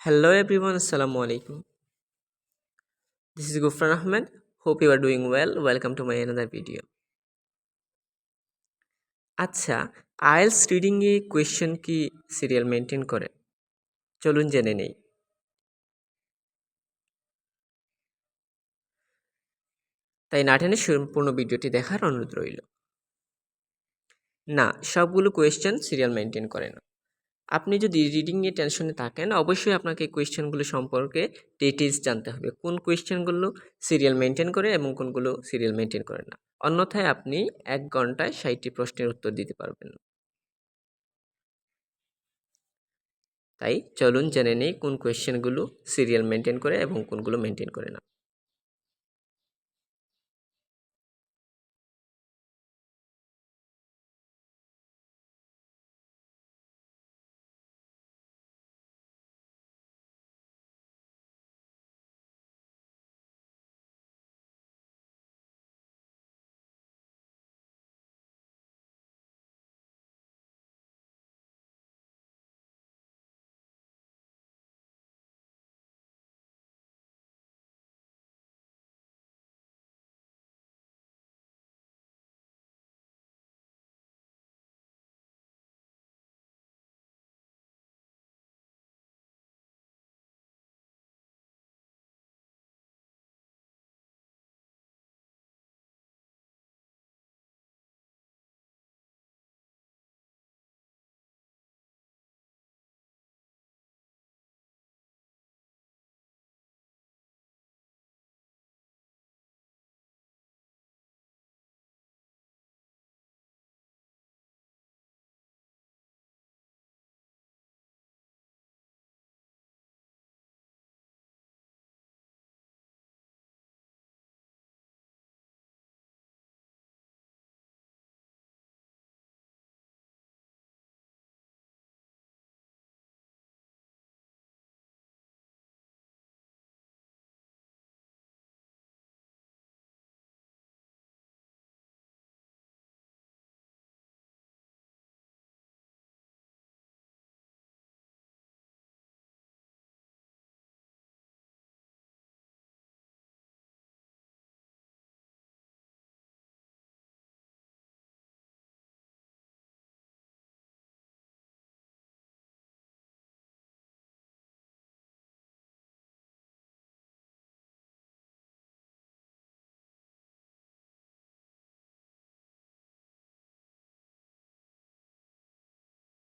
Hello everyone, Assalamu alaikum. This is Gufran Ahmed. Hope you are doing well. Welcome to my another video. আচ্ছা IELTS রিডিংয়ে question কি serial maintain করে চলুন জেনে নেই তাই না টেনে সম্পূর্ণ ভিডিওটি দেখার অনুরোধ রইল না সবগুলো কোয়েশ্চেন সিরিয়াল মেনটেন করে না আপনি যদি রিডিং টেনশনে থাকেন, অবশ্যই আপনাকে কোয়েশ্চেনগুলো সম্পর্কে ডিটেলস জানতে হবে। কোন কোয়েশ্চেনগুলো সিরিয়াল মেনটেন করে এবং কোনগুলো সিরিয়াল মেনটেন করে না। অন্যথায় আপনি এক ঘন্টায় ষাটটি প্রশ্নের উত্তর দিতে পারবেন। তাই চলুন জেনে নেই কোন কোয়েশ্চেনগুলো সিরিয়াল মেনটেন করে এবং কোনগুলো মেনটেন করে না।